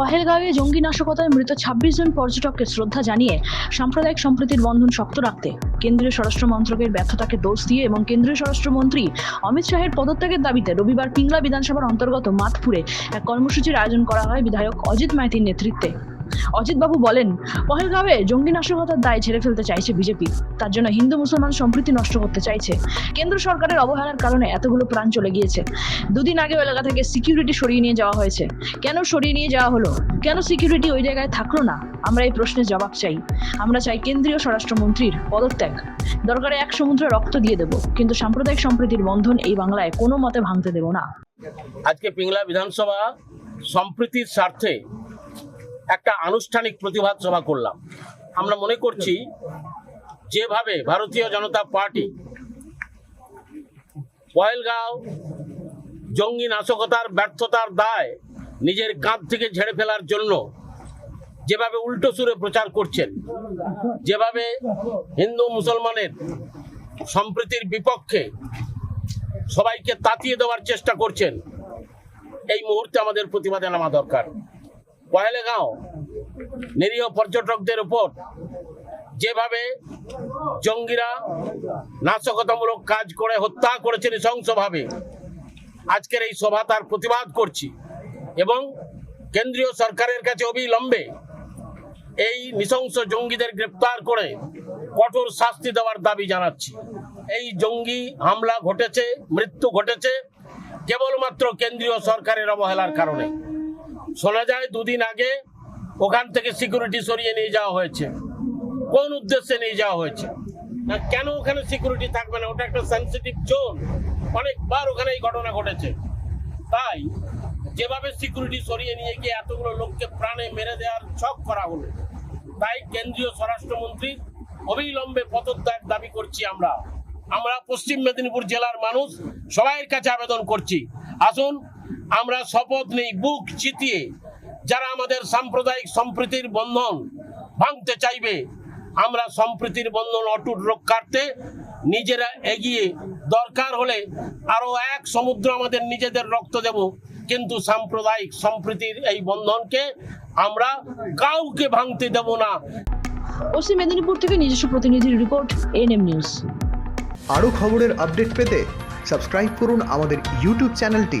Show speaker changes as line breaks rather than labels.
পাহেলগাঁওয়ে জঙ্গি নাশকতায় মৃত ছাব্বিশ জন পর্যটককে শ্রদ্ধা জানিয়ে সাম্প্রদায়িক সম্প্রীতির বন্ধন শক্ত রাখতে কেন্দ্রীয় স্বরাষ্ট্র মন্ত্রকের ব্যর্থতাকে দোষ দিয়ে এবং কেন্দ্রীয় স্বরাষ্ট্রমন্ত্রী অমিত শাহের পদত্যাগের দাবিতে রবিবার পিংলা বিধানসভার অন্তর্গত মাতপুরে এক কর্মসূচির আয়োজন করা হয়। বিধায়ক অজিত মাইতির নেতৃত্বে অজিতবাবু বলেন, পহেলগাঁওয়ে জঙ্গি নাশকতার দায় ঝেড়ে ফেলতে চাইছে বিজেপি। তার জন্য হিন্দু মুসলমান সম্প্রীতি নষ্ট করতে চাইছে। কেন্দ্র সরকারের অবহেলার কারণে এতগুলো প্রাণ চলে গিয়েছে। দুদিন আগে এলাকা থেকে সিকিউরিটি সরিয়ে নিয়ে যাওয়া হয়েছে। কেন সরিয়ে নিয়ে যাওয়া হলো? কেন সিকিউরিটি ওই জায়গায় থাকল না? আমরা এই প্রশ্নের জবাব চাই। আমরা চাই কেন্দ্রীয় স্বরাষ্ট্রমন্ত্রীর পদত্যাগ। দরকারে এক সমুদ্র রক্ত দিয়ে দেব, কিন্তু সাম্প্রদায়িক সম্প্রীতির বন্ধন এই বাংলায় কোনো মতে ভাঙতে দেব না।
আজকে পিংলা বিধানসভা সম্প্রীতির স্বার্থে একটা আনুষ্ঠানিক প্রতিবাদ সভা করলাম। আমরা মনে করছি যেভাবে ভারতীয় জনতা পার্টি পয়েলগাঁও জঙ্গি নাশকতার ব্যর্থতার দায় নিজের কাঁধ থেকে ঝেড়ে ফেলার জন্য যেভাবে উল্টো সুরে প্রচার করছেন, যেভাবে হিন্দু মুসলমানের সম্প্রীতির বিপক্ষে সবাইকে তাতিয়ে দেওয়ার চেষ্টা করছেন, এই মুহূর্তে আমাদের প্রতিবাদে নামা দরকার। পহেলেগাঁও নিরীহ পর্যটকদের উপর যেভাবে জঙ্গিরা নাশকতামূলক কাজ করে হত্যা করেছে নৃশংসভাবে, আজকের এই সভা তার প্রতিবাদ করছি এবং কেন্দ্রীয় সরকারের কাছে অবিলম্বে এই নৃশংস জঙ্গিদের গ্রেপ্তার করে কঠোর শাস্তি দেওয়ার দাবি জানাচ্ছি। এই জঙ্গি হামলা ঘটেছে, মৃত্যু ঘটেছে কেবলমাত্র কেন্দ্রীয় সরকারের অবহেলার কারণে। শোনা যায় দুদিন আগে ওখান থেকে সিকিউরিটি সরিয়ে নিয়ে যাওয়া হয়েছে। কোন উদ্দেশ্যে নিয়ে যাওয়া হয়েছে? কেন ওখানে সিকিউরিটি থাকবে না? ওটা একটা সেন্সিটিভ জোন অনেকবার ওখানে এই ঘটনা ঘটেছে। তাই যেভাবে সিকিউরিটি সরিয়ে নিয়ে গিয়ে এতগুলো লোককে প্রাণে মেরে দেওয়ার ছক করা হলো, তাই কেন্দ্রীয় স্বরাষ্ট্রমন্ত্রী অবিলম্বে পদত্যাগ দাবি করছি আমরা। আমরা পশ্চিম মেদিনীপুর জেলার মানুষ সবাইয়ের কাছে আবেদন করছি। আসুন আমরা শপথ নেই বুক চিতিয়ে যারা আমাদের সাম্প্রদায়িক সম্প্রীতির বন্ধন ভাঙতে চাইবে আমরা সম্প্রীতির বন্ধন অটুট রক্ষার্থে নিজেরা এগিয়ে দরকার হলে আরও এক সমুদ্র আমাদের নিজেদের রক্ত দেব। কিন্তু সাম্প্রদায়িক সম্প্রীতির এই বন্ধনকে আমরা কাউকে ভাঙতে দেব না।
পশ্চিম মেদিনীপুর থেকে নিজস্ব প্রতিনিধির রিপোর্ট এনএম নিউজ।
আরও খবরের আপডেট পেতে সাবস্ক্রাইব করুন আমাদের ইউটিউব চ্যানেলটি।